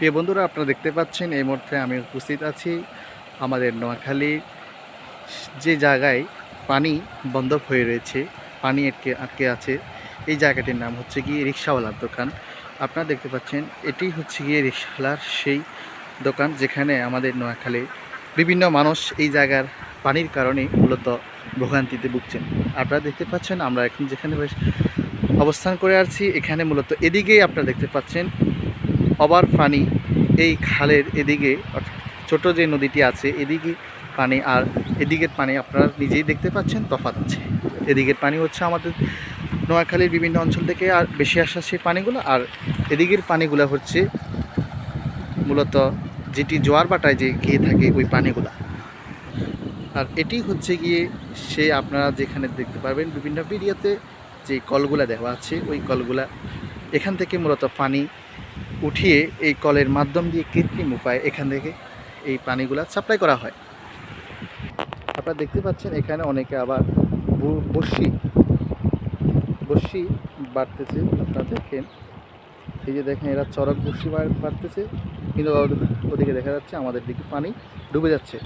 প্রিয় বন্ধুরা, আপনারা দেখতে পাচ্ছেন এই মুহূর্তে আমি উপস্থিত আছি আমাদের নোয়াখালী যে জায়গায় পানি বন্ধ হয়ে রয়েছে, পানি আটকে আটকে আছে। এই জায়গাটির নাম হচ্ছে গিয়ে রিক্সাওয়ালার দোকান। আপনারা দেখতে পাচ্ছেন, এটি হচ্ছে গিয়ে রিক্সাওয়ালার সেই দোকান যেখানে আমাদের নোয়াখালী বিভিন্ন মানুষ এই জায়গার পানির কারণে মূলত ভোগান্তিতে ভুগছেন। আপনারা দেখতে পাচ্ছেন, আমরা এখন যেখানে অবস্থান করে আছি, এখানে মূলত এদিকেই আপনারা দেখতে পাচ্ছেন অবার পানি এই খালের এদিকে ছোট যে নদীটি আছে, এদিকে পানি আর এদিকের পানি আপনারা নিজেই দেখতে পাচ্ছেন, তফাৎ আছে। এদিকের পানি হচ্ছে আমাদের নোয়াখালীর বিভিন্ন অঞ্চল থেকে আর বেশি আসা সেই পানিগুলো, আর এদিকের পানিগুলো হচ্ছে মূলত যেটি জোয়ার বাটায় যে গিয়ে থাকে ওই পানিগুলা। আর এটি হচ্ছে গিয়ে সে আপনারা যেখানে দেখতে পারবেন বিভিন্ন ভিডিওতে যে কলগুলা দেওয়া আছে, ওই কলগুলা এখান থেকে মূলত পানি উঠিয়ে এই কলের মাধ্যম দিয়ে কৃত্রিম উপায়ে এখান থেকে এই পানিগুলা সাপ্লাই করা হয়। আপনারা দেখতে পাচ্ছেন এখানে অনেকে আবার ব- বড়শি বড়শি বাড়তেছে আপনারা দেখেন। এই যে দেখেন এরা চরক বড়শি বাড়তেছে। কিন্তু ওদিকে দেখা যাচ্ছে আমাদের দিকে পানি ডুবে যাচ্ছে।